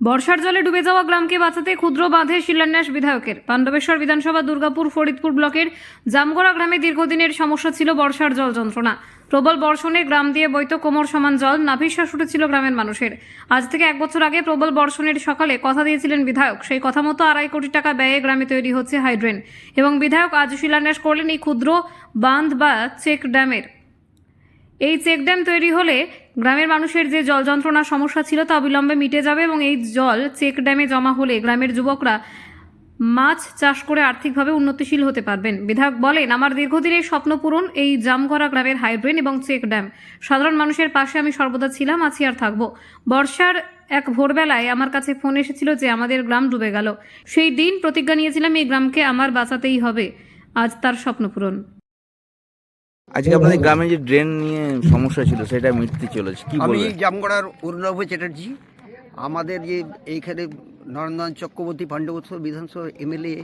বর্ষার জলে ডুবে যাওয়া গ্রামকে বাঁচাতে ক্ষুদ্র বাঁধে শিলান্যাস বিধায়কের। পাণ্ডবেশ্বর বিধানসভা দুর্গাপুর ফরিদপুর ব্লকের জামগড়া গ্রামে দীর্ঘদিনের সমস্যা ছিল বর্ষার জল যন্ত্রণা। প্রবল বর্ষণে গ্রাম দিয়ে বইত কোমর সমান জল নাভিশ্বাস উঠেছিল গ্রামের মানুষের। আজ থেকে এক বছর আগে প্রবল বর্ষণের সকালে কথা দিয়েছিলেন বিধায়ক। সেই কথা মতো আড়াই কোটি টাকা ব্যয়ে গ্রামে তৈরি হচ্ছে হাইড্রেন। এবং বিধায়ক আজ শিলান্যাস করলেন এই ক্ষুদ্র বাঁধ বা চেক ড্যামের। এই চেক ড্যাম তৈরি হলে গ্রামের মানুষের যে জল যন্ত্রণার সমস্যা ছিল তা অবিলম্বে মিটে যাবে এবং এই জল চেক ড্যামে জমা হলে গ্রামের যুবকরা মাছ চাষ করে আর্থিকভাবে উন্নতিশীল হতে পারবেন। বিধায়ক বলেন, আমার দীর্ঘদিনের স্বপ্ন পূরণ এই জামঘরা গ্রামের হাইড্রেন এবং চেক ড্যাম। সাধারণ মানুষের পাশে আমি সর্বদা ছিলাম, আছি আর থাকব। বর্ষার এক ভোরবেলায় আমার কাছে ফোন এসেছিল যে আমাদের গ্রাম ডুবে গেল। সেই দিন প্রতিজ্ঞা নিয়েছিলাম, এই গ্রামকে আমার বাঁচাতেই হবে। আজ তার স্বপ্ন পূরণ। আজকে আপনাদের গ্রামে যে ড্রেন নিয়ে সমস্যা ছিল সেটা মিটতে চলেছে কি আমি বলবেন? জামগড়ার অরুণাভ চ্যাটার্জি আমাদের যে এইখানে নরেন্দ্রনাথ চক্রবর্তী পাণ্ডবৎসর বিধানসভা এমএলএ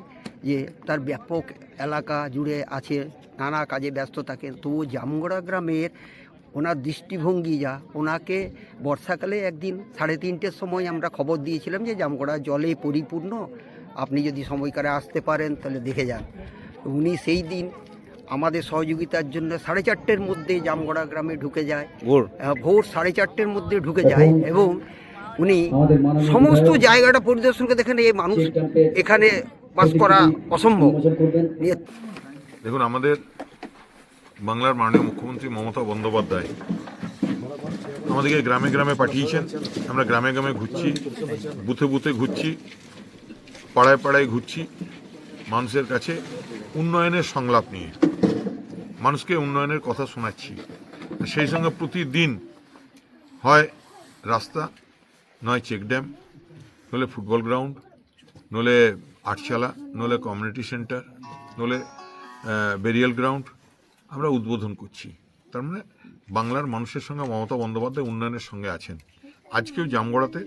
যে তার ব্যাপক এলাকা জুড়ে আছে নানা কাজে ব্যস্ত থাকেন তবু জামগড়া গ্রামের ওনার দৃষ্টিভঙ্গি যা ওনাকে বর্ষাকালে একদিন সাড়ে তিনটের সময় আমরা খবর দিয়েছিলাম যে জামগড়া জলে পরিপূর্ণ আপনি যদি সময়কারে আসতে পারেন তাহলে দেখে যান। উনি সেই দিন আমাদের সহযোগিতার জন্য সাড়ে চারটের মধ্যে জামগড়া গ্রামে ঢুকে যায়। ভোর। ভোর সাড়ে চারটের মধ্যে ঢুকে যায় এবং উনি সমস্ত জায়গাটা পরিদর্শন করে দেখেন এই মানুষ এখানে বাস করা অসম্ভব। দেখুন আমাদের বাংলার মাননীয় মুখ্যমন্ত্রী মমতা বন্দ্যোপাধ্যায় আমাদেরকে গ্রামে গ্রামে পাঠিয়েছেন। আমরা গ্রামে গ্রামে ঘুরছি বুথে বুথে ঘুরছি পাড়ায় পাড়ায় ঘুরছি মানুষের কাছে উন্নয়নের সংলাপ নিয়ে। মানুষকে উন্নয়নের কথা শোনাচ্ছি। সেই সঙ্গে প্রতিদিন হয় রাস্তা, নয় চেক ড্যাম, নলে ফুটবল গ্রাউন্ড, নলে আটচালা নলে কমিউনিটি সেন্টার, নলে বেরিয়াল গ্রাউন্ড আমরা উদ্বোধন করছি। তার মানে বাংলার মানুষের সঙ্গে মমতা বন্দ্যোপাধ্যায় উন্নয়নের সঙ্গে আছেন। আজকেও জামগড়াতে